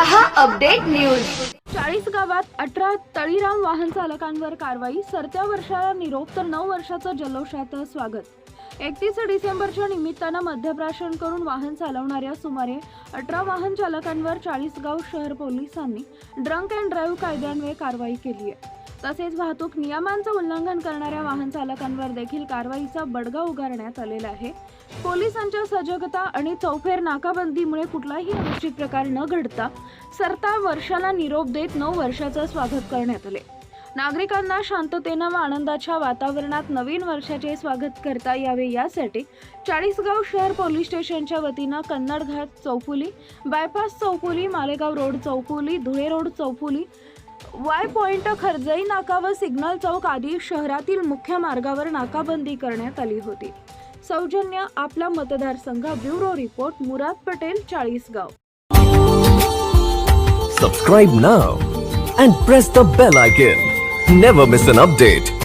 रहा update news. चाळीस गावात अठरा तळीराम वाहन चालकांवर कारवाई सरत्या वर्षाला निरोप तर नऊ वर्षाचं जल्लोषात स्वागत. एकतीस डिसेंबरच्या निमित्तानं मध्यप्राशन करून वाहन चालवणाऱ्या सुमारे अठरा वाहन चालकांवर चाळीसगाव शहर पोलिसांनी ड्रंक अँड ड्राईव्ह कायद्यान्वये कारवाई केली आहे तसेच वाहतूक नियमांचं उल्लंघन करणाऱ्या वाहन चालकांवर देखील कारवाईचा बडगा उगारण्यात आलेला आहे. पोलिसांच्या सजगता आणि चौफेर नाकाबंदीमुळे कुठलाही अनुचित प्रकार न घडता सरता वर्षाला निरोप देत नऊ वर्षाचं स्वागत करण्यात आले. नागरिकांना शांततेनं व आनंदाच्या वातावरणात नवीन वर्षाचे स्वागत करता यावे यासाठी चाळीसगाव शहर पोलीस स्टेशनच्या वतीनं कन्नड घाट चौफुली बायपास चौफुली मालेगाव रोड चौफुली धुळे रोड चौफुली वाय पॉइंट खर्जई नाका व सिग्नल चौक आदी शहरातील मुख्य मार्गावर नाकाबंदी करण्यात आली होती. सौजन्य आपला मतदारसंघ bureau report Murad Patel Chalisgaon. Subscribe now and press the bell icon never miss an update